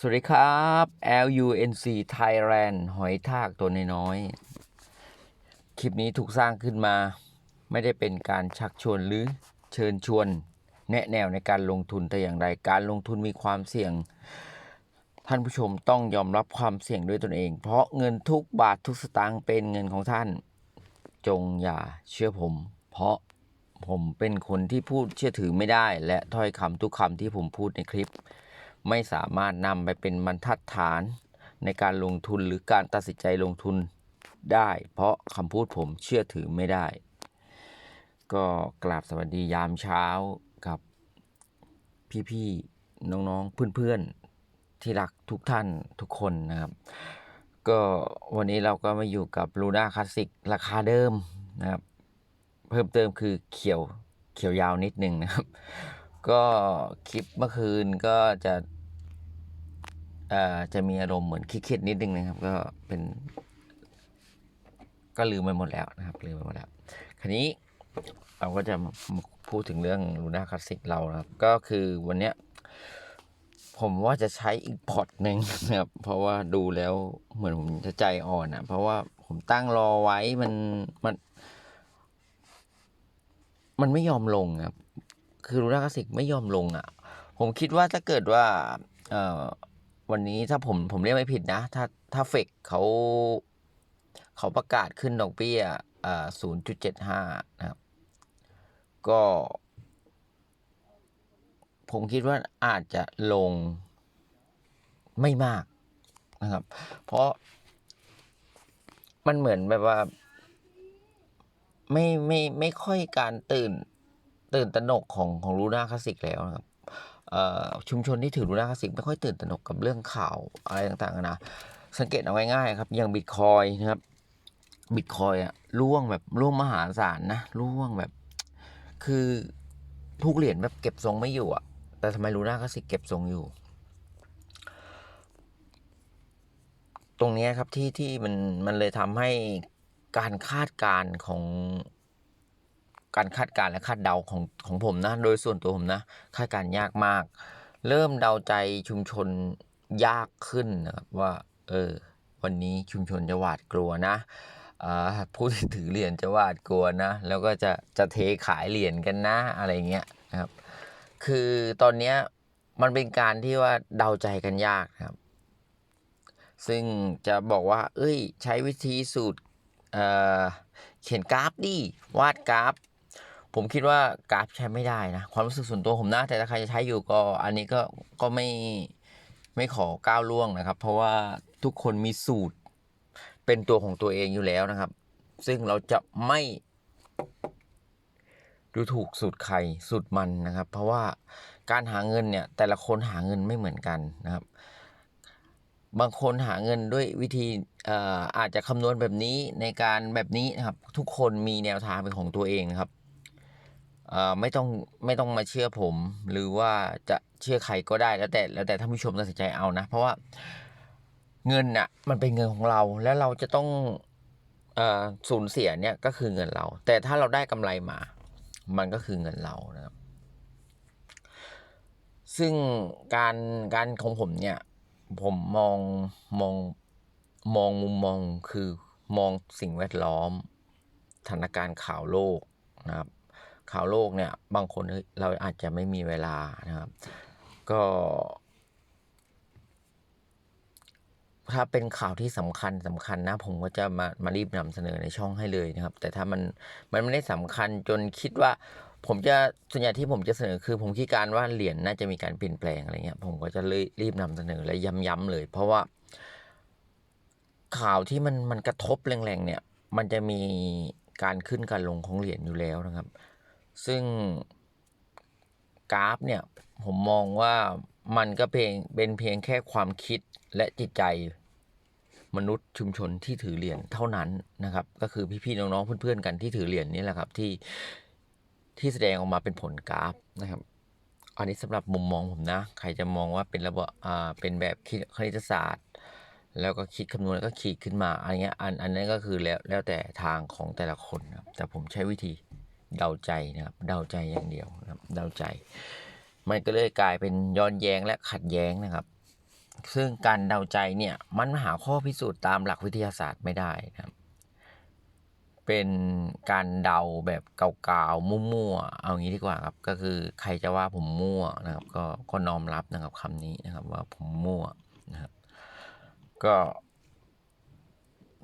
สวัสดีครับ LUNC Thailand หอยทากตัวน้อยๆ คลิปนี้ถูกสร้างขึ้นมา ไม่ได้เป็นการชักชวนหรือเชิญชวน แนะแนวในการลงทุนแต่อย่างใด การลงทุนมีความเสี่ยง ท่านผู้ชมต้องยอมรับความเสี่ยงด้วยตนเอง เพราะเงินทุกบาททุกสตางค์เป็นเงินของท่าน จงอย่าเชื่อผม เพราะผมเป็นคนที่พูดเชื่อถือไม่ได้ และถ้อยคำทุกคำที่ผมพูดในคลิป ไม่สามารถนำไปเป็นบรรทัดฐานในการลงทุนหรือการตัดสินใจลงทุนได้ เพราะคำพูดผมเชื่อถือไม่ได้ ก็กราบสวัสดียามเช้ากับพี่ๆน้องๆเพื่อนๆที่รักทุกท่านทุกคนนะครับ ก็วันนี้เราก็มาอยู่กับลูน่าคลาสสิกราคาเดิมนะครับ เพิ่มเติมคือเขียวเขียวยาวนิดนึงนะครับ ก็คลิปเมื่อคืนก็จะ เอ่อจะมีอารมณ์เหมือนคิดๆนิดนึงนะครับ ก็เป็น ก็ลืมไปหมดแล้วนะครับลืมไปหมดแล้วคราวนี้เราก็จะมาพูดถึงเรื่องลูน่าคลาสสิกเรานะครับ ก็คือวันเนี้ยผมว่าจะใช้อีกพอร์ตหนึ่งนะครับ เพราะว่าดูแล้วเหมือนผมจะใจอ่อนอะ เพราะว่าผมตั้งรอไว้มันมัน มันไม่ยอมลงครับ คือลูน่าคลาสสิกไม่ยอมลงอะ ผมคิดว่าถ้าเกิดว่า เอ่อ วันนี้ถ้าผมผมเรียกไม่ผิดนะ ถ้าถ้าเฟกเขาเขาประกาศขึ้นดอกเบี้ยศูนย์จุดเจ็ดห้านะครับ ก็ ผมคิดว่าอาจจะลงไม่มากนะครับ เพราะมันเหมือนแบบว่า ไม่ไม่ไม่ค่อยการตื่น ตื่นตระหนกของของลูน่าคลาสสิกแล้วนะครับ ชุมชนที่ถือลูนาคลาสสิกไม่ค่อยตื่นตระหนกกับเรื่องข่าวอะไรต่างๆนะสังเกตเอาง่ายๆครับอย่างบิตคอยนะครับบิตคอยอะร่วงแบบร่วงมหาศาลนะร่วงแบบ คือทุกเหรียญแบบเก็บทรงไม่อยู่อะแต่ทำไมลูน่าคลาสิกเก็บทรงอยู่ ตรงนี้ครับที่ที่มันมันเลยทำให้การคาดการณ์ของ การคาดการณ์และคาดเดาของของผมนะ โดยส่วนตัวผมนะคาดการณ์ยากมาก เริ่มเดาใจชุมชนยากขึ้นนะครับว่า เออ วันนี้ชุมชนจะหวาดกลัวนะอ่าผู้ที่ถือเหรียญจะหวาดกลัวนะ แล้วก็จะจะเทขายเหรียญกันนะอะไรเงี้ยนะครับ คือตอนเนี้ยมันเป็นการที่ว่าเดาใจกันยากครับ ซึ่งจะบอกว่า เอ้ย ใช้วิธีสูตรเเขียนกราฟดิวาดกราฟ ผมคิดว่ากราฟใช้ไม่ได้นะ ความรู้สึกส่วนตัวผมนะแต่ถ้าใครจะใช้อยู่ก็อันนี้ก็ก็ไม่ไม่ขอก้าวล่วงนะครับ เพราะว่าทุกคนมีสูตรเป็นตัวของตัวเองอยู่แล้วนะครับ ซึ่งเราจะไม่ดูถูกสูตรใครสูตรมันนะครับ เพราะว่าการหาเงินเนี่ยแต่ละคนหาเงินไม่เหมือนกันนะครับ บางคนหาเงินด้วยวิธีอาจจะคำนวณแบบนี้ในการแบบนี้นะครับ ทุกคนมีแนวทางเป็นของตัวเองนะครับ ไม่ต้องไม่ต้องมาเชื่อผม หรือว่าจะเชื่อใครก็ได้แล้วแต่แล้วแต่ท่านผู้ชมตัดสินใจเอานะ เพราะว่าเงินน่ะมันเป็นเงินของเราแล้วเราจะต้องอสูญเสียเนี่ยก็คือเงินเรา แต่ถ้าเราได้กำไรมา มันก็คือเงินเรานะครับ ซึ่งการการของผมเนี่ย ผมมองมองมองมุมมองคือมองสิ่งแวดล้อมสถานการณ์ข่าวโลกนะครับ ข่าวโลกเนี่ยบางคนเราอาจจะไม่มีเวลานะครับ ก็ ถ้าเป็นข่าวที่สำคัญสำคัญนะ ผมก็จะมามารีบนำเสนอในช่องให้เลยนะครับ แต่ถ้ามันมันไม่ได้สำคัญจนคิดว่า ผมจะส่วนใหญ่ที่ผมจะเสนอคือ ผมคิดการว่าเหรียญน่าจะมีการเปลี่ยนแปลงอะไรเงี้ยผมก็จะเลยรีบนำเสนอและย้ำๆเลย เพราะว่า ข่าวที่มันมันกระทบแรงๆเนี่ย มันจะมีการขึ้นการลงของเหรียญอยู่แล้วนะครับ ซึ่งกราฟเนี่ยผมมองว่ามันก็เพียงเป็นเพียงแค่ความคิดและจิตใจมนุษย์ชุมชนที่ถือเหรียญเท่านั้นนะครับ ก็คือพี่ๆน้องๆเพื่อนๆกันที่ถือเหรียญนี่แหละครับที่ที่แสดงออกมาเป็นผลกราฟนะครับ อันนี้สำหรับมุมมองผมนะ ใครจะมองว่าเป็นระบบอ่าเป็นแบบคิดคณิตศาสตร์ แล้วก็คิดคำนวณแล้วก็ขีดขึ้นมาอันเนี้ยอันอันนั้นก็คือแล้วแล้วแต่ทางของแต่ละคนครับแต่ผมใช้วิธี เดาใจนะครับ เดาใจอย่างเดียวนะครับ เดาใจ มันก็เลยกลายเป็นย้อนแย้งและขัดแย้งนะครับ ซึ่งการเดาใจเนี่ยมันหาข้อพิสูจน์ตามหลักวิทยาศาสตร์ไม่ได้นะครับ เป็นการเดาแบบเก่าๆมั่วๆเอางี้ดีกว่าครับ ก็คือใครจะว่าผมมั่วนะครับ ก็ก็น้อมรับนะครับคำนี้นะครับว่าผมมั่วนะครับ ก็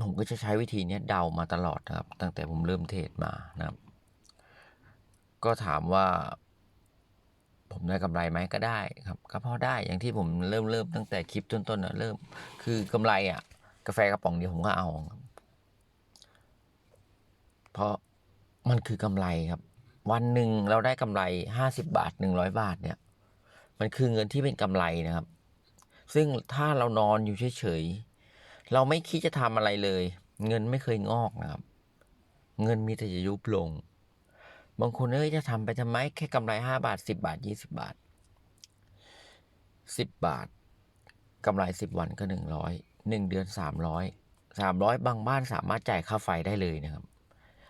ผมก็จะใช้วิธีนี้เดามาตลอดนะครับ ตั้งแต่ผมเริ่มเทรดมานะครับ ก็ถามว่า ผมได้กำไรไหมก็ได้ครับ ก็พอได้อย่างที่ผมเริ่มเริ่มตั้งแต่คลิปต้นๆนะเริ่ม คือกำไรอะ กาแฟกระป๋องเดียวผมก็เอาเพราะมันคือกำไรครับ วันหนึ่งเราได้กำไรห้าสิบาทหนึ่งร้อยบาทเนี่ย มันคือเงินที่เป็นกำไรนะครับ ซึ่งถ้าเรานอนอยู่เฉยๆเราไม่คิดจะทำอะไรเลย เงินไม่เคยงอกนะครับ เงินมีแต่จะยุบลง บางคนเอ้ยจะทำไปทำไมแค่กำไรห้าบาทสิบาทยี่สิบาทสิบบาทกำไรสิบวันก็หนึ่งร้อยหนึ่งเดือนสามร้อยสามร้อยบางบ้านสามารถจ่ายค่าไฟได้เลยนะครับ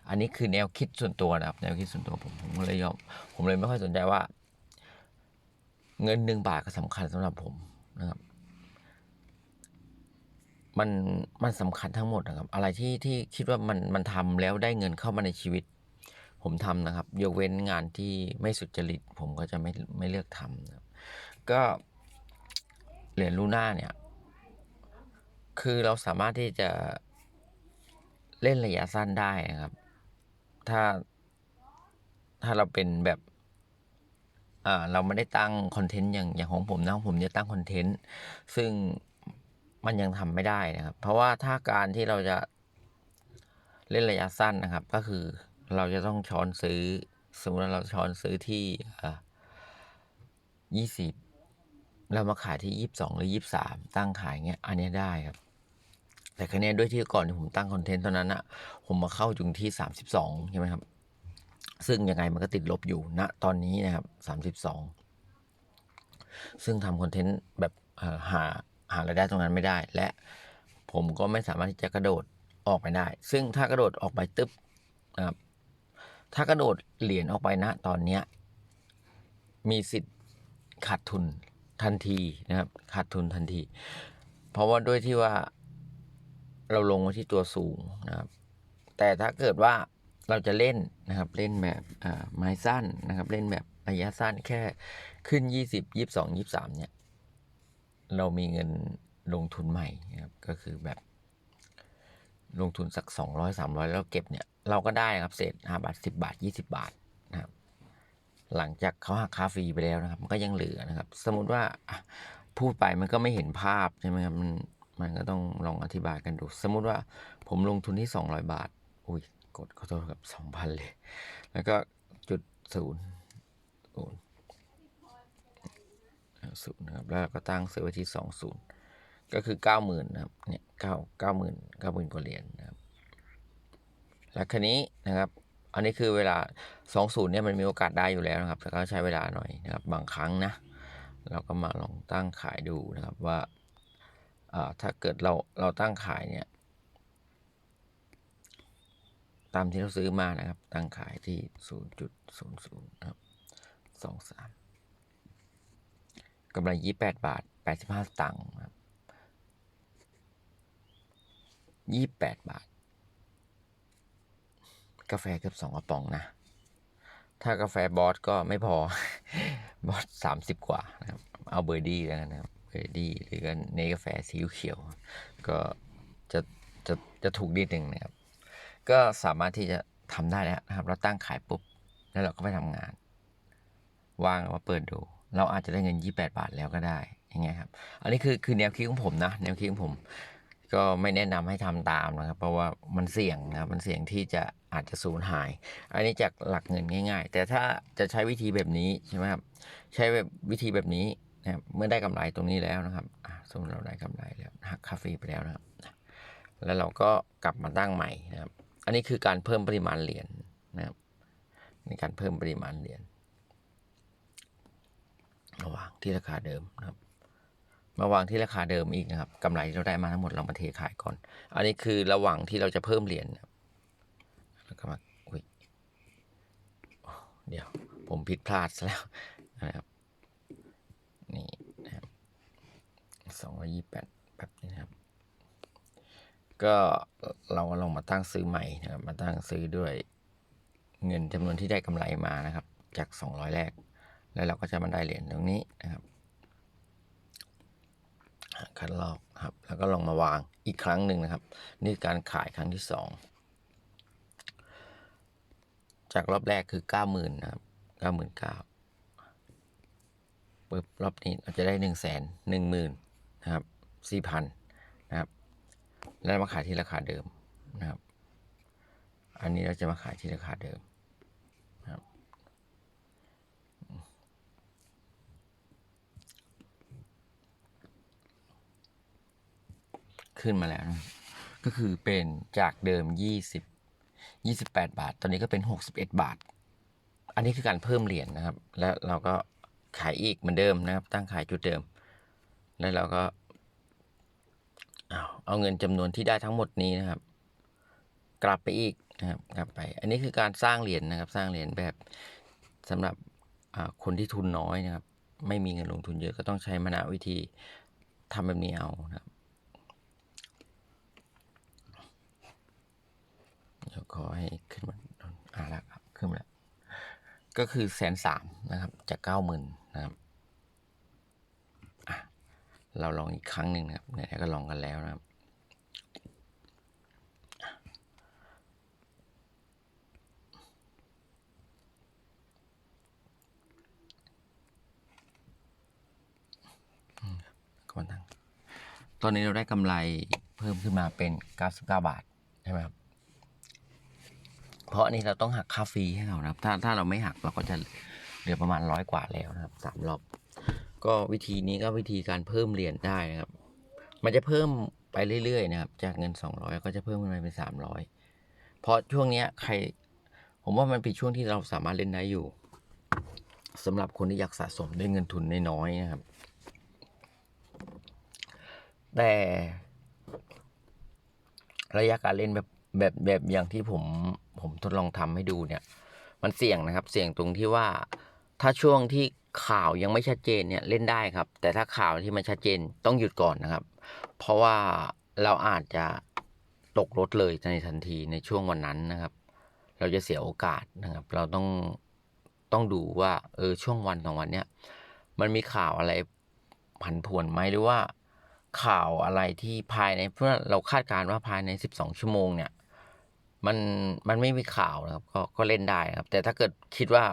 อันนี้คือแนวคิดส่วนตัวนะครับ แนวคิดส่วนตัวผมผมก็เลยยอมผมเลยไม่ค่อยสนใจว่า เงินหนึ่งบาทก็สำคัญสำหรับผมนะครับ มันมันสำคัญทั้งหมดนะครับ อะไรที่ที่คิดว่ามันมันทำแล้วได้เงินเข้ามาในชีวิต ผมทำนะครับ ยกเว้นงานที่ไม่สุจริต ผมก็จะไม่ไม่เลือกทำนะครับก็เหรียญลูน่าเนี่ย คือเราสามารถที่จะเล่นระยะสั้นได้นะครับ ถ้าถ้าเราเป็นแบบอ่าเราไม่ได้ตั้งคอนเทนต์อย่างอย่างของผมนะของผมจะตั้งคอนเทนต์ซึ่งมันยังทำไม่ได้นะครับ เพราะว่าถ้าการที่เราจะเล่นระยะสั้นนะครับ ก็คือ เราจะต้องช้อนซื้อ สมมติว่าเราช้อนซื้อที่ยี่สิบเรามาขายที่ยี่สิบสองหรือยี่สิบสามตั้งขายเงี้ย อันนี้ได้ครับ แต่ครั้นี้ด้วยที่ก่อนที่ผมตั้งคอนเทนต์ตอนนั้นอะผมมาเข้าจุงที่สามสิบสองใช่ไหมครับ ซึ่งยังไงมันก็ติดลบอยู่ณตอนนี้นะครับสามสิบสองซึ่งทำคอนเทนต์แบบหาหารายได้ตรงนั้นไม่ได้ และผมก็ไม่สามารถที่จะกระโดดออกไปได้ ซึ่งถ้ากระโดดออกไปตึ๊บนะครับ ถ้ากระโดดเหรียญออกไปนะ ตอนเนี้ยมีสิทธิ์ขาดทุนทันทีนะครับ ขาดทุนทันที เพราะว่าด้วยที่ว่าเราลงมาที่ตัวสูงนะครับ แต่ถ้าเกิดว่าเราจะเล่นนะครับ เล่นแบบไม้สั้นนะครับ เล่นแบบระยะสั้นแค่ขึ้นยี่สิบยี่สองยี่สามเนี่ย เรามีเงินลงทุนใหม่นะครับ ก็คือแบบลงทุนสักสองร้อยสามร้อยแล้วเก็บเนี่ย เราก็ได้ครับเศษห้าบาทสิบาทยี่สิบาทนะครับ หลังจากเขาหักค่าฟรีไปแล้วนะครับ มันก็ยังเหลือนะครับ สมมุติว่าพูดไปมันก็ไม่เห็นภาพใช่ไหมครับมันมันก็ต้องลองอธิบายกันดู สมมุติว่าผมลงทุนที่สองร้อยบาท อุ้ย กดขอโทษครับสองพันเลย แล้วก็จุดศูนย์ศูนย์ศูนย์นะครับ แล้วก็ตั้งซื้อไว้ที่สองศูนย์ก็คือเก้าหมื่นนะครับ เนี่ยเก้าเก้าหมื่นเก้าหมื่นกว่าเหรียญนะครับ แล้วคันนี้นะครับ อันนี้คือเวลาสองศูนย์เนี่ยมันมีโอกาสได้อยู่แล้วนะครับ แต่ก็ใช้เวลาหน่อยนะครับ บางครั้งนะ เราก็มาลองตั้งขายดูนะครับว่าอ่าถ้าเกิดเราเราตั้งขายเนี่ย ตามที่เราซื้อมานะครับ ตั้งขายที่ 0.00นะครับ23กำไร 28 บาท 85 สตางค์นะครับ28 บาท กาแฟเกือบสองกระป๋องนะ ถ้ากาแฟบอสก็ไม่พอบอสสามสิบกว่านะครับ เอาเบอร์ดี้แล้วกันนะครับเบอร์ดี้หรือก็เนกาแฟสีเขียว ก็จะจะจะถูกนิดหนึ่งนะครับ ก็สามารถที่จะทำได้แล้วนะครับ เราตั้งขายปุ๊บ แล้วเราก็ไปทำงานว่างมาเปิดดู เราอาจจะได้เงิน 28 บาทแล้วก็ได้อย่างเงี้ยครับ อันนี้คือคือแนวคิดของผมนะ แนวคิดของผม ก็ไม่แนะนำให้ทำตามนะครับ เพราะว่ามันเสี่ยงนะครับ มันเสี่ยงที่จะ อาจจะสูญหาย อันนี้จากหลักเงินง่าย ๆ แต่ถ้าจะใช้วิธีแบบนี้ใช่ไหมครับ ใช้แบบวิธีแบบนี้นะครับ เมื่อได้กำไรตรงนี้แล้วนะครับสมมติเราได้กำไรแล้วหักค่าฟรีไปแล้วนะครับ แล้วเราก็กลับมาตั้งใหม่นะครับ อันนี้คือการเพิ่มปริมาณเหรียญนะครับในการเพิ่มปริมาณเหรียญระหว่างที่ราคาเดิมนะครับ มาวางที่ราคาเดิมอีกนะครับกำไรที่เราได้มาทั้งหมดเรามาเทขายก่อน อันนี้คือระหว่างที่เราจะเพิ่มเหรียญนะครับ แล้วก็มาอุ้ยเดี๋ยวผมผิดพลาดซะแล้วนะครับนี่นะครับสองร้อยี่แปดแบบนี้นะครับ ก็เราลองมาตั้งซื้อใหม่นะครับ มาตั้งซื้อด้วยเงินจำนวนที่ได้กำไรมานะครับ จากสองร้อยแรก แล้วเราก็จะมาได้เหรียญตรงนี้นะครับคัดลอกครับ แล้วก็ลองมาวางอีกครั้งหนึ่งนะครับ นี่การขายครั้งที่สอง จากรอบแรกคือเก้าหมื่นนะครับเก้าหมื่นเก้าปึ๊บรอบนี้เราจะได้หนึ่งแสนหนึ่งหมื่นนะครับสี่พันนะครับ แล้วมาขายที่ราคาเดิมนะครับ อันนี้เราจะมาขายที่ราคาเดิมนะครับขึ้นมาแล้วนะก็คือเป็นจากเดิม 20 28 บาท ตอนนี้ก็เป็น 61 บาท อันนี้คือการเพิ่มเหรียญนะครับ แล้วเราก็ขายอีกเหมือนเดิมนะครับ ตั้งขายจุดเดิม แล้วเราก็ เอาเอาเงินจำนวนที่ได้ทั้งหมดนี้นะครับ กลับไปอีกนะครับ กลับไป อันนี้คือการสร้างเหรียญนะครับ สร้างเหรียญแบบสำหรับคนที่ทุนน้อยนะครับ ไม่มีเงินลงทุนเยอะก็ต้องใช้มนาวิธีทำแบบนี้เอานะครับ เดี๋ยวขอให้ขึ้นมาอ่าแล้วครับขึ้นมาแล้วก็คือแสนสามนะครับ จากเก้าหมื่นนะครับเราลองอีกครั้งหนึ่งนะครับไหนๆก็ลองกันแล้วนะครับก็มาตั้งตอนนี้เราได้กำไรเพิ่มขึ้นมาเป็น 99 บาท ใช่ไหมครับ เพราะอันนี้เราต้องหักค่าฟรีให้เขานะครับ ถ้าถ้าเราไม่หักเราก็จะเหลือประมาณร้อยกว่าแล้วนะครับสามรอบ ก็วิธีนี้ก็วิธีการเพิ่มเหรียญได้นะครับ มันจะเพิ่มไปเรื่อยๆนะครับ จากเงิน 200 ก็จะเพิ่มขึ้นไปเป็น300 เพราะช่วงเนี้ยใคร ผมว่ามันเป็นช่วงที่เราสามารถเล่นได้อยู่สำหรับคนที่อยากสะสมด้วยเงินทุนน้อยๆนะครับ แต่ระยะการเล่นแบบแบบแบบอย่างที่ผม ผมทดลองทำให้ดูเนี่ย มันเสี่ยงนะครับ เสี่ยงตรงที่ว่า ถ้าช่วงที่ข่าวยังไม่ชัดเจนเนี่ยเล่นได้ครับ แต่ถ้าข่าวที่มันชัดเจนต้องหยุดก่อนนะครับ เพราะว่าเราอาจจะตกรถเลยในทันทีในช่วงวันนั้นนะครับ เราจะเสียโอกาสนะครับ เราต้องต้องดูว่าเออช่วงวันสองวันเนี้ยมันมีข่าวอะไรผันผวนไหมหรือว่าข่าวอะไรที่ภายในเพื่อเราคาดการณ์ว่าภายใน 12 ชั่วโมงเนี่ย มันมันไม่มีข่าวนะครับ ก็ก็เล่นได้นะครับ แต่ถ้าเกิดคิดว่า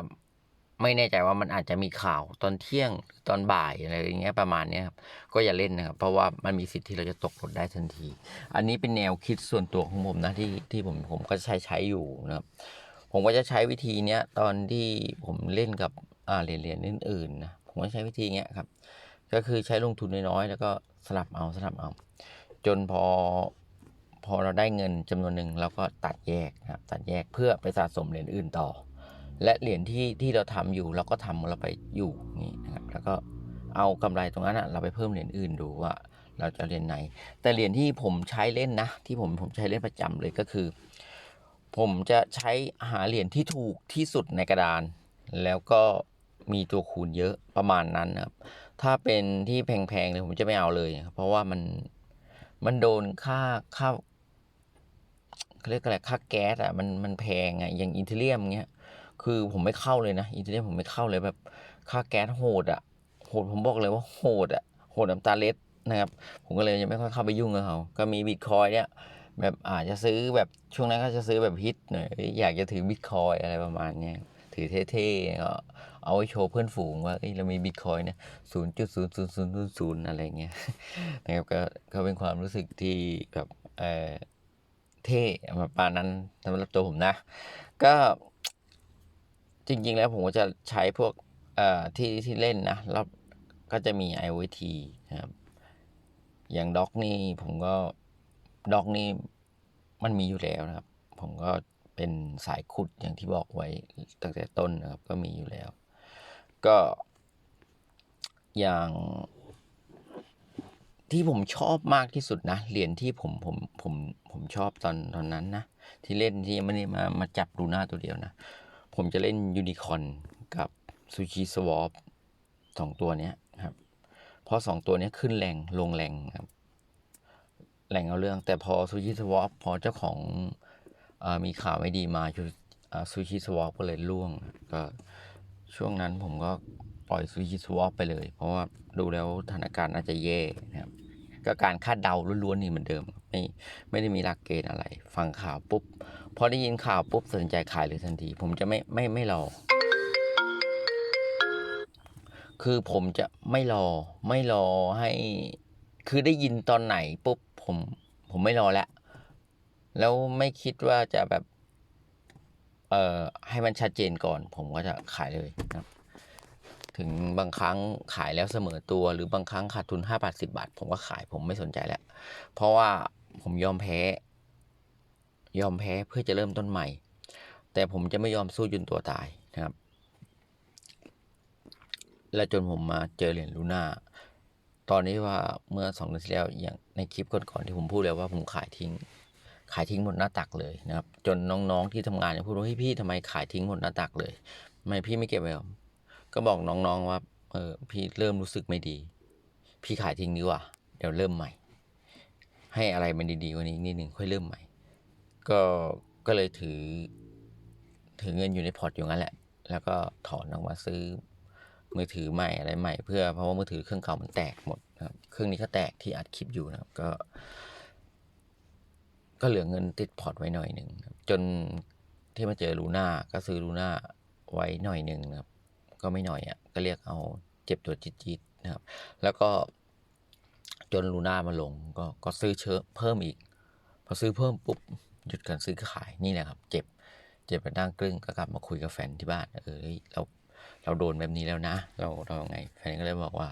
ไม่แน่ใจว่ามันอาจจะมีข่าวตอนเที่ยงตอนบ่ายอะไรอย่างเงี้ยประมาณเนี้ยครับก็อย่าเล่นนะครับ เพราะว่ามันมีสิทธิ์ที่เราจะตกรถได้ทันที อันนี้เป็นแนวคิดส่วนตัวของผมนะที่ที่ผมผมก็ใช้ใช้อยู่นะครับ ผมก็จะใช้วิธีเนี้ยตอนที่ผมเล่นกับอ่าเหรียญเหรียญอื่นๆนะผมก็ใช้วิธีเนี้ยครับ ก็คือใช้ลงทุนน้อยๆแล้วก็สลับเอาสลับเอา จนพอ พอเราได้เงินจำนวนหนึ่งเราก็ตัดแยกนะครับตัดแยกเพื่อไปสะสมเหรียญอื่นต่อ และเหรียญที่ที่เราทำอยู่เราก็ทำเราไปอยู่นี่นะครับแล้วก็เอากำไรตรงนั้นอะเราไปเพิ่มเหรียญอื่นดูว่าเราจะเหรียญไหน แต่เหรียญที่ผมใช้เล่นนะ ที่ผมผมใช้เล่นประจำเลยก็คือ ผมจะใช้หาเหรียญที่ถูกที่สุดในกระดาน แล้วก็มีตัวคูณเยอะประมาณนั้นนะครับ ถ้าเป็นที่แพงๆเลยผมจะไม่เอาเลย เพราะว่ามันมันโดนค่าค่า เขาเรียกอะไรค่าแก๊สอะมันมันแพงอะอย่างอินเทเลียมเงี้ยคือผมไม่เข้าเลยนะอินเทเลียมผมไม่เข้าเลยแบบค่าแก๊สโหดอะโหดผมบอกเลยว่าโหดอะโหดน้ำตาเล็ดนะครับผมก็เลยยังไม่ค่อยเข้าไปยุ่งกับเขาก็มีบิตคอยเนี่ยแบบอาจจะซื้อแบบช่วงนั้นก็จะซื้อแบบฮิตหน่อยอยากจะถือบิตคอยอะไรประมาณเนี้ยถือเท่ๆก็เอาไว้โชว์เพื่อนฝูงว่าเอ้เรามีบิตคอยเนี่ยศูนย์จุดศูนย์ศูนย์ศูนย์ศูนย์ศูนย์อะไรเงี้ยนะครับก็ก็เป็นความรู้สึกที่แบบเออ เท่ประมาณนั้นสำหรับตัวผมนะ ก็จริง ๆ แล้วผมก็จะใช้พวกเอ่อที่ที่เล่นนะแล้วก็จะมี IoT นะครับ อย่างด็อกนี่ผมก็ด็อกนี่มันมีอยู่แล้วนะครับ ผมก็เป็นสายขุดอย่างที่บอกไว้ตั้งแต่ต้นนะครับ ก็มีอยู่แล้ว ก็อย่าง ที่ผมชอบมากที่สุดนะเหรียญที่ผมผมผมผมชอบตอนตอนนั้นนะที่เล่นที่ยังไม่ได้มามาจับดูหน้าตัวเดียวนะ ผมจะเล่นยูนิคอนกับซูชิสวอปสองตัวเนี้ยครับเพราะสองตัวเนี้ยขึ้นแรงลงแรงครับแรงเอาเรื่อง แต่พอซูชิสวอปพอเจ้าของอมีข่าวไม่ดีมาซูชิสวอปก็เลยร่วงก็ช่วงนั้นผมก็ปล่อยซูชิสวอปไปเลย เพราะว่าดูแล้วสถานการณ์น่าจะแย่นะครับ ก็การคาดเดาล้วนๆนี่เหมือนเดิม ไม่ไม่ได้มีหลักเกณฑ์อะไร ฟังข่าวปุ๊บพอได้ยินข่าวปุ๊บตัดสินใจขายเลยทันที ผมจะไม่ไม่ไม่รอ คือผมจะไม่รอไม่รอให้ คือได้ยินตอนไหนปุ๊บผมผมไม่รอแล้วแล้วไม่คิดว่าจะแบบ เอ่อให้มันชัดเจนก่อน ผมก็จะขายเลยครับ ถึงบางครั้งขายแล้วเสมอตัว หรือบางครั้งขาดทุนห้าบาทสิบาท ผมก็ขายผมไม่สนใจแล้ว เพราะว่าผมยอมแพ้ ยอมแพ้เพื่อจะเริ่มต้นใหม่ แต่ผมจะไม่ยอมสู้จนตัวตายนะครับ และจนผมมาเจอเหรียญลูน่าตอนนี้ว่าเมื่อสองเดือนที่แล้วอย่างในคลิปก่อนๆที่ผมพูดแล้วว่าผมขายทิ้ง ขายทิ้งหมดหน้าตักเลยนะครับ จนน้องๆที่ทำงานเนี่ยพูดว่าเฮ้ยพี่ทำไมขายทิ้งหมดหน้าตักเลยทำไมพี่ไม่เก็บไว้ ก็บอกน้องๆว่าเออพี่เริ่มรู้สึกไม่ดี พี่ขายทิ้งดีกว่า เดี๋ยวเริ่มใหม่ ให้อะไรมันดีๆกว่านี้นิดหนึ่งค่อยเริ่มใหม่ ก็ก็เลยถือ ถือเงินอยู่ในพอร์ตอยู่งั้นแหละ แล้วก็ถอนออกมาซื้อมือถือใหม่อะไรใหม่ เพื่อเพราะว่ามือถือเครื่องเก่ามันแตกหมดครับเครื่องนี้ก็แตกที่อัดคลิปอยู่นะครับ ก็ ก็เหลือเงินติดพอร์ตไว้หน่อยหนึ่งครับจนที่มาเจอลูน่าก็ซื้อลูน่าไว้หน่อยหนึ่งนะครับ ก็ไม่หน่อยอะก็เรียกเอาเจ็บตัวจิตๆนะครับ แล้วก็จนลูน่ามาลงก็ก็ซื้อเชอเพิ่มอีก พอซื้อเพิ่มปุ๊บหยุดการซื้อขายนี่แหละครับ เจ็บเจ็บไปนั่งกลึ้งก็กลับมาคุยกับแฟนที่บ้านเออเราเราโดนแบบนี้แล้วนะ เราเราไงแฟนก็เลยบอกว่า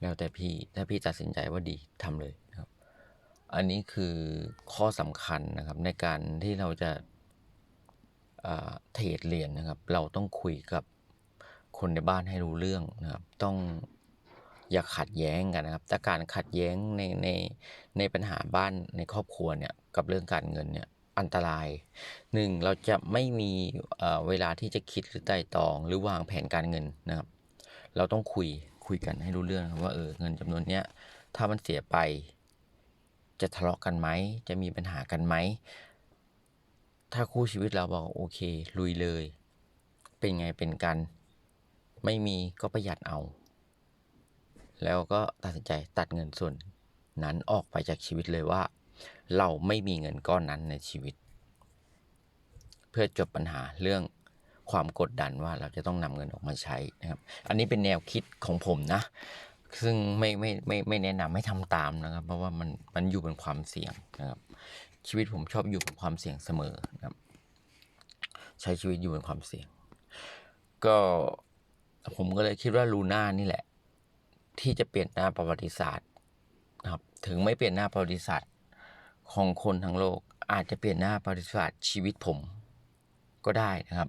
แล้วแต่พี่ถ้าพี่ตัดสินใจว่าดีทำเลยนะครับ อันนี้คือข้อสำคัญนะครับ ในการที่เราจะเทรดเหรียญนะครับ เราต้องคุยกับ คนในบ้านให้รู้เรื่องนะครับ ต้องอย่าขัดแย้งกันนะครับ แต่การขัดแย้งในในในปัญหาบ้านในครอบครัวเนี่ยกับเรื่องการเงินเนี่ยอันตรายหนึ่งเราจะไม่มีเเวลาที่จะคิดหรือไต่ตอง หรือวางแผนการเงินนะครับ เราต้องคุยคุยกันให้รู้เรื่องว่าเออเงินจำนวนเนี้ยถ้ามันเสียไป จะทะเลาะกันไหมจะมีปัญหากันไหมถ้าคู่ชีวิตเราบอกโอเค ลุยเลย เป็นไงเป็นกัน ไม่มีก็ประหยัดเอา แล้วก็ตัดสินใจตัดเงินส่วนนั้นออกไปจากชีวิตเลยว่า เราไม่มีเงินก้อนนั้นในชีวิต เพื่อจบปัญหาเรื่องความกดดันว่าเราจะต้องนำเงินออกมาใช้นะครับ อันนี้เป็นแนวคิดของผมนะ ซึ่งไม่ไม่ไม่ไม่แนะนำให้ทำตามนะครับ เพราะว่ามันมันอยู่บนความเสี่ยงนะครับ ชีวิตผมชอบอยู่บนความเสี่ยงเสมอนะครับ ใช้ชีวิตอยู่บนความเสี่ยง ก็ ผมก็เลยคิดว่าลูน่านี่แหละ ที่จะเปลี่ยนหน้าประวัติศาสตร์นะครับ ถึงไม่เปลี่ยนหน้าประวัติศาสตร์ของคนทั้งโลก อาจจะเปลี่ยนหน้าประวัติศาสตร์ชีวิตผมก็ได้นะครับ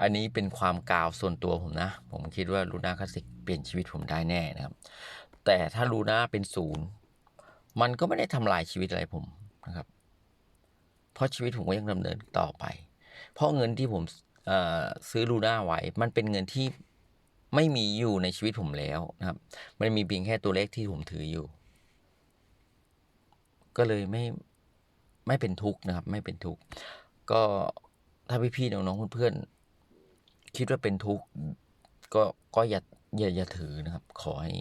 อันนี้เป็นความกาวส่วนตัวผมนะ ผมคิดว่าลูน่าคลาสสิกเปลี่ยนชีวิตผมได้แน่นะครับ แต่ถ้าลูน่าเป็นศูนย์มันก็ไม่ได้ทำลายชีวิตอะไรผมนะครับ เพราะชีวิตผมก็ยังดำเนินต่อไป เพราะเงินที่ผมเออซื้อลูน่าไว้ มันเป็นเงินที่ ไม่มีอยู่ในชีวิตผมแล้วนะครับ มันมีเพียงแค่ตัวเลขที่ผมถืออยู่ ก็เลยไม่ไม่เป็นทุกข์นะครับ ไม่เป็นทุกข์ก็ถ้าพี่ๆน้องๆเพื่อนๆคิดว่าเป็นทุกข์ก็ก็อย่าอย่าอย่าถือนะครับ ขอให้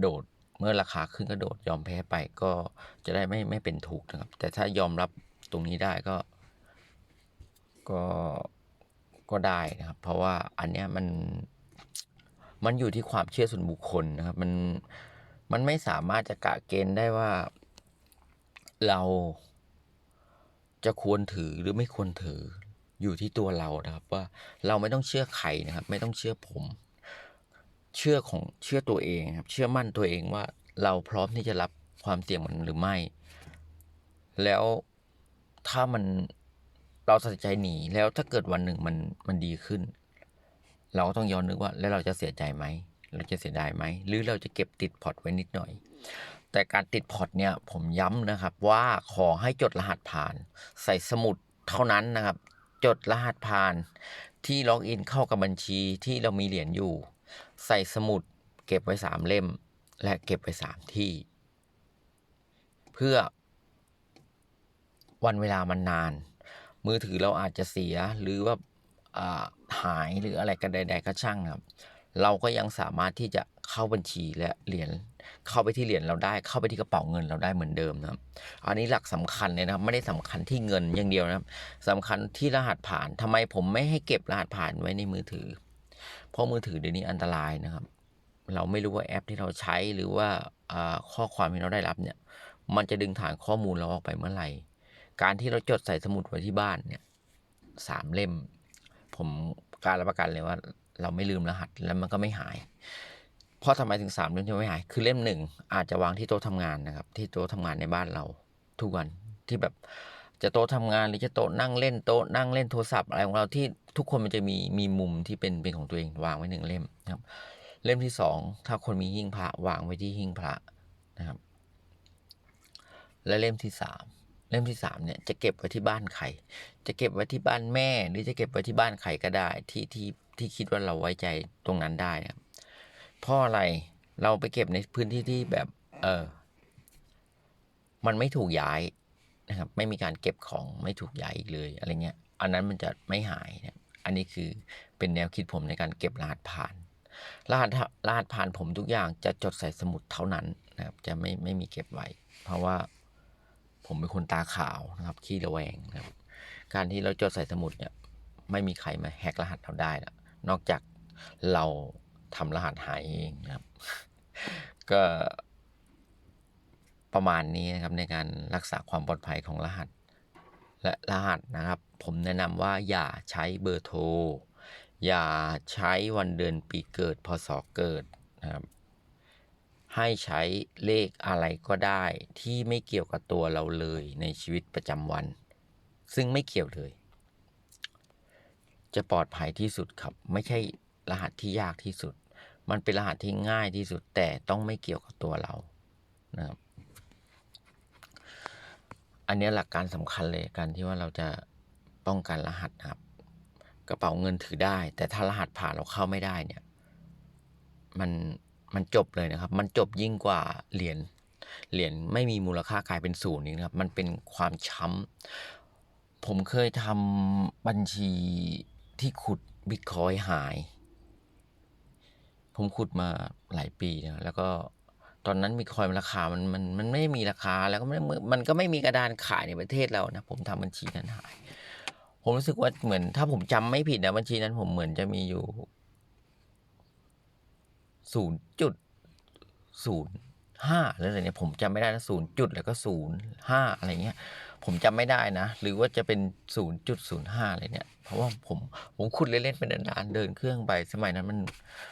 โดดเมื่อราคาขึ้นก็โดดยอมแพ้ไปก็จะได้ไม่ไม่เป็นทุกข์นะครับ แต่ถ้ายอมรับตรงนี้ได้ก็ ก็ก็ได้นะครับ เพราะว่าอันเนี้ยมัน มันอยู่ที่ความเชื่อส่วนบุคคลนะครับ มันมันไม่สามารถจะกะเกณฑ์ได้ว่า เราจะควรถือหรือไม่ควรถืออยู่ที่ตัวเรานะครับ ว่าเราไม่ต้องเชื่อใครนะครับ ไม่ต้องเชื่อผม เชื่อของเชื่อตัวเองครับ เชื่อมั่นตัวเองว่าเราพร้อมที่จะรับความเสี่ยงมันหรือไม่ แล้วถ้ามันเราตัดสินใจหนีแล้วถ้าเกิดวันหนึ่งมันมันดีขึ้น เราก็ต้องย้อนนึกว่าแล้วเราจะเสียใจไหมเราจะเสียดายไหมหรือเราจะเก็บติดพอร์ตไว้นิดหน่อย แต่การติดพอร์ตเนี่ยผมย้ำนะครับว่าขอให้จดรหัสผ่าน ใส่สมุดเท่านั้นนะครับ จดรหัสผ่าน ที่ล็อกอินเข้ากับบัญชีที่เรามีเหรียญอยู่ ใส่สมุดเก็บไว้สามเล่ม และเก็บไว้สามที่ เพื่อ วันเวลามันนาน มือถือเราอาจจะเสียหรือว่าอ่า หายหรืออะไรก็ใด ๆ ก็ช่างครับ เราก็ยังสามารถที่จะเข้าบัญชีและเหรียญเข้าไปที่เหรียญเราได้ เข้าไปที่กระเป๋าเงินเราได้เหมือนเดิมนะครับ อันนี้หลักสำคัญเลยนะครับ ไม่ได้สำคัญที่เงินอย่างเดียวนะครับสำคัญที่รหัสผ่านทำไมผมไม่ให้เก็บรหัสผ่านไว้ในมือถือ เพราะมือถือเดี๋ยวนี้อันตรายนะครับ เราไม่รู้ว่าแอปที่เราใช้หรือว่าข้อความที่เราได้รับเนี่ย มันจะดึงฐานข้อมูลเราออกไปเมื่อไหร่ การที่เราจดใส่สมุดไว้ที่บ้านเนี่ยสามเล่ม ผมการรับประกันเลยว่า เราไม่ลืมรหัสแล้วมันก็ไม่หายเพราะทำไมถึงสามเล่มที่ไม่หาย คือเล่มหนึ่งอาจจะวางที่โต๊ะทำงานนะครับ ที่โต๊ะทำงานในบ้านเราทุกวันที่แบบจะโต๊ะทำงานหรือจะโต๊ะนั่งเล่นโต๊ะนั่งเล่นโทรศัพท์อะไรของเราที่ทุกคนมันจะมีมีมุมที่เป็นเป็นของตัวเองวางไว้หนึ่งเล่มนะครับ เล่มที่สองถ้าคนมีหิ้งพระวางไว้ที่หิ้งพระนะครับ และเล่มที่สาม เล่มที่สามเนี่ยจะเก็บไว้ที่บ้านใคร จะเก็บไว้ที่บ้านแม่ หรือจะเก็บไว้ที่บ้านใครก็ได้ ที่ที่ที่คิดว่าเราไว้ใจตรงนั้นได้นะครับเพราะอะไรเราไปเก็บในพื้นที่ที่แบบ เออ มันไม่ถูกย้ายนะครับ ไม่มีการเก็บของไม่ถูกย้ายอีกเลยอะไรเงี้ย อันนั้นมันจะไม่หายนะอันนี้คือเป็นแนวคิดผมในการเก็บรหัสผ่านรหัสรหัสผ่านผมทุกอย่างจะจดใส่สมุดเท่านั้นนะครับ จะไม่ไม่มีเก็บไว้ เพราะว่า ผมเป็นคนตาขาวนะครับ ขี้ระแวงนะครับ การที่เราจดใส่สมุดเนี่ยไม่มีใครมาแฮกรหัสเราได้นะนอกจากเราทำรหัสหายเองนะครับ ก็ประมาณนี้นะครับในการรักษาความปลอดภัยของรหัส และรหัสนะครับ ผมแนะนำว่าอย่าใช้เบอร์โทร อย่าใช้วันเดือนปีเกิดพศเกิดนะครับ ให้ใช้เลขอะไรก็ได้ที่ไม่เกี่ยวกับตัวเราเลยในชีวิตประจำวัน ซึ่งไม่เกี่ยวเลย จะปลอดภัยที่สุดครับ ไม่ใช่รหัสที่ยากที่สุด มันเป็นรหัสที่ง่ายที่สุดแต่ต้องไม่เกี่ยวกับตัวเรานะครับอันนี้หลักการสำคัญเลยการที่ว่าเราจะป้องกันรหัสครับ กระเป๋าเงินถือได้ แต่ถ้ารหัสผ่านเราเข้าไม่ได้เนี่ย มัน มันจบเลยนะครับ มันจบยิ่งกว่าเหรียญเหรียญไม่มีมูลค่ากลายเป็นศูนย์นี่นะครับ มันเป็นความช้ำผมเคยทำบัญชีที่ขุดบิตคอยหาย ผมขุดมาหลายปีนะแล้วก็ตอนนั้นมีคอยมันราคามันมันมันไม่มีราคาแล้วก็ไม่มันก็ไม่มีกระดานขายในประเทศเรานะผมทำบัญชีนั้นหาย ผมรู้สึกว่าเหมือนถ้าผมจำไม่ผิดนะบัญชีนั้นผมเหมือนจะมีอยู่ ศูนย์จุดศูนย์ห้าหรืออะไรเนี่ยผมจำไม่ได้นะศูนย์จุดแล้วก็ศูนย์ห้าอะไรเงี้ย ผมจำไม่ได้นะ หรือว่าจะเป็นศูนย์จุดศูนย์ห้าอะไรเนี่ย เพราะว่าผมผมขุดเล่นๆเป็นนานๆเดินเครื่องไปสมัยนั้นมัน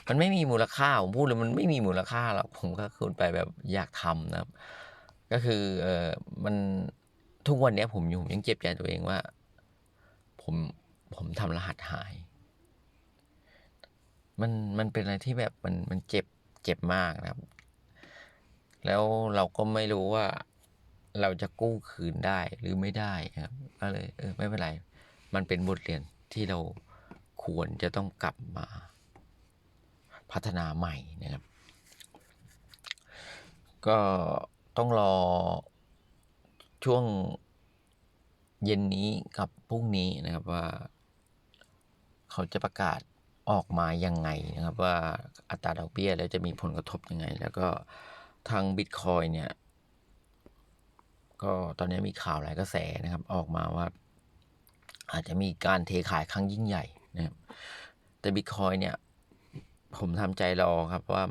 มันไม่มีมูลค่าผมพูดเลยมันไม่มีมูลค่าหรอกผมก็ขุดไปแบบอยากทำนะครับ ก็คือเออมันทุกวันนี้ผมอยู่ผมยังเจ็บใจตัวเองว่า ผมผมทำรหัสหาย มันมันเป็นอะไรที่แบบมันมันเจ็บเจ็บมากนะครับ แล้วเราก็ไม่รู้ว่าเราจะกู้คืนได้หรือไม่ได้ครับ ก็เลยเออไม่เป็นไร มันเป็นบทเรียนที่เราควรจะต้องกลับมาพัฒนาใหม่นะครับ ก็ต้องรอช่วงเย็นนี้กับพรุ่งนี้นะครับว่า เขาจะประกาศ ออกมายังไงนะครับ ว่าอัตราดอกเบี้ยแล้วจะมีผลกระทบยังไง แล้วก็ทางบิตคอยเนี่ย ก็ตอนนี้มีข่าวหลายกระแสนะครับ ออกมาว่า อาจจะมีการเทขายครั้งยิ่งใหญ่นะครับ แต่บิตคอยเนี่ย ผมทำใจรอครับว่า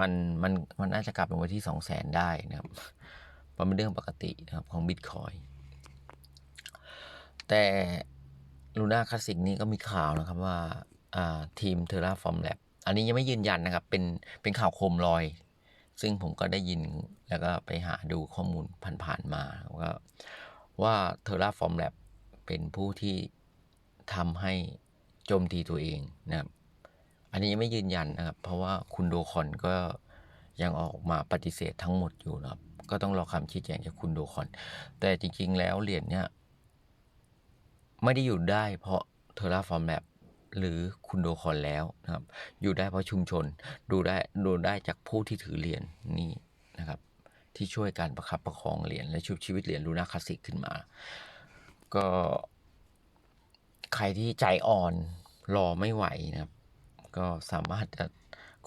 มันมันมันน่าจะกลับลงไปที่สองแสนได้นะครับมันเป็นเรื่องปกตินะครับของบิตคอยแต่ลูน่าคลาสสิกนี่ก็มีข่าวนะครับว่าอ่า ทีมเทอร่าฟอร์มแลบอันนี้ยังไม่ยืนยันนะครับ เป็นเป็นข่าวโคมลอย ซึ่งผมก็ได้ยินแล้วก็ไปหาดูข้อมูลผ่านๆมาว่าว่าเทอร่าฟอร์มแลบเป็นผู้ที่ทำให้โจมตีตัวเองนะครับ อันนี้ยังไม่ยืนยันนะครับ เพราะว่าคุณโดคอนก็ยังออกมาปฏิเสธทั้งหมดอยู่นะครับ ก็ต้องรอคำชี้แจงจากคุณโดคอน แต่จริงๆแล้วเหรียญเนี่ยไม่ได้อยู่ได้เพราะเท หรือคุณโดคอนแล้วนะครับ อยู่ได้เพราะชุมชน ดูได้ดูได้จากผู้ที่ถือเหรียญนี่นะครับ ที่ช่วยการประคับประคองเหรียญและชุบชีวิตเหรียญลูน่าคลาสสิกขึ้นมา ก็ใครที่ใจอ่อนรอไม่ไหวนะครับ ก็สามารถจะ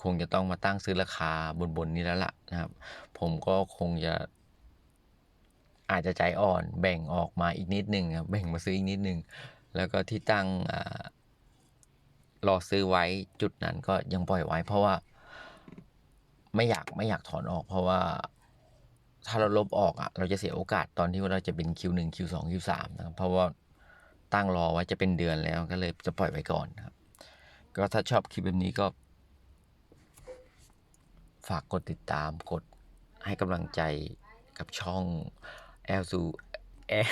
คงจะต้องมาตั้งซื้อราคาบนๆนนี้แล้วล่ะนะครับ ผมก็คงจะอาจจะใจอ่อนแบ่งออกมาอีกนิดนึงครับแบ่งมาซื้ออีกนิดนึง แล้วก็ที่ตั้งอา รอซื้อไว้จุดนั้นก็ยังปล่อยไว้ เพราะว่า ไม่อยากไม่อยากถอนออก เพราะว่าถ้าเราลบออกอะ เราจะเสียโอกาสตอนที่ว่าเราจะเป็น Q1 Q2 Q3 นะครับเพราะว่าตั้งรอไว้จะเป็นเดือนแล้วก็เลยจะปล่อยไว้ก่อนนะครับ ก็ถ้าชอบคลิปแบบนี้ก็ ฝากกดติดตามกดให้กำลังใจกับช่อง L ซู L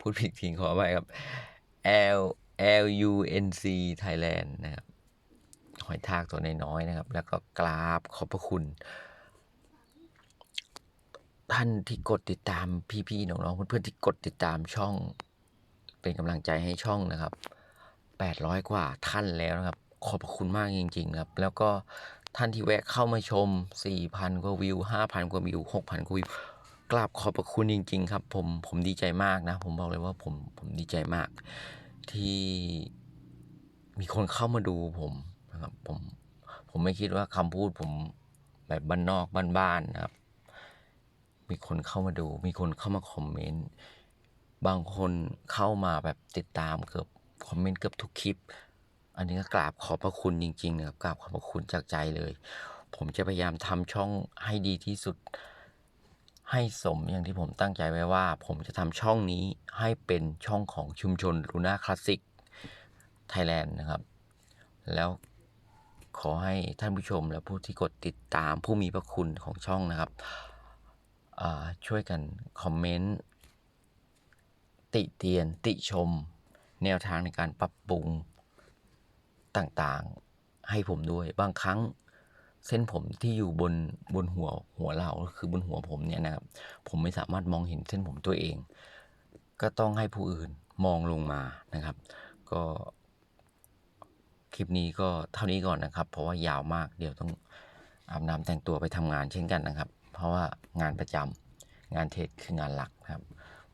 พูดผิดทิ้งขอไปครับ L L U N C Thailand นะครับหอยทากตัวน้อยๆนะครับ แล้วก็กราบขอบพระคุณ ท่านที่กดติดตามพี่ๆน้องๆเพื่อนๆที่กดติดตามช่อง เป็นกำลังใจให้ช่องนะครับ 800 กว่าท่านแล้วนะครับ ขอบพระคุณมากจริงๆครับ แล้วก็ท่านที่แวะเข้ามาชม 4,000 กว่าวิว 5,000 กว่าวิว 6,000 กว่าวิวกราบขอบพระคุณจริง ๆ ครับ ผมผมดีใจมากนะ ผมบอกเลยว่าผมผมดีใจมาก ที่มีคนเข้ามาดูผมนะครับผมผมไม่คิดว่าคำพูดผมแบบบ้านนอกบ้านๆนะครับ มีคนเข้ามาดู มีคนเข้ามาคอมเมนต์ บางคนเข้ามาแบบติดตามเกือบคอมเมนต์เกือบทุกคลิป อันนี้ก็กราบขอบพระคุณจริงๆนะครับกราบขอบพระคุณจากใจเลย ผมจะพยายามทำช่องให้ดีที่สุด ให้สมอย่างที่ผมตั้งใจไว้ว่า ผมจะทำช่องนี้ให้เป็นช่องของชุมชนลูน่าคลาสสิกไทยแลนด์นะครับ แล้วขอให้ท่านผู้ชมและผู้ที่กดติดตามผู้มีพระคุณของช่องนะครับ ช่วยกันคอมเมนต์ ติเตียนติชม แนวทางในการปรับปรุงต่างๆ ให้ผมด้วยบางครั้ง เส้นผมที่อยู่บนบนหัวหัวเราคือบนหัวผมเนี่ยนะครับ ผมไม่สามารถมองเห็นเส้นผมตัวเอง ก็ต้องให้ผู้อื่นมองลงมานะครับ ก็คลิปนี้ก็เท่านี้ก่อนนะครับ เพราะว่ายาวมากเดี๋ยวต้องอาบน้ำแต่งตัวไปทำงานเช่นกันนะครับ เพราะว่างานประจำงานเทรดคืองานหลักนะครับ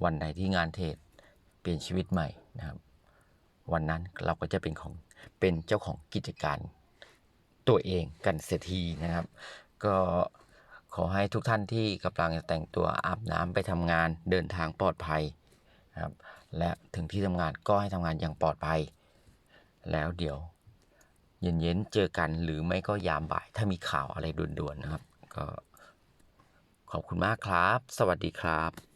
วันใดที่งานเทรดเปลี่ยนชีวิตใหม่นะครับ วันนั้นเราก็จะเป็นของเป็นเจ้าของกิจการ ตัวเองกันเสียทีนะครับ ก็ขอให้ทุกท่านที่กำลังจะแต่งตัวอาบน้ำไปทำงานเดินทางปลอดภัยนะครับและถึงที่ทำงานก็ให้ทำงานอย่างปลอดภัย แล้วเดี๋ยวเย็นๆเจอกันหรือไม่ก็ยามบ่ายถ้ามีข่าวอะไรด่วนๆนะครับ ก็ขอบคุณมากครับ สวัสดีครับ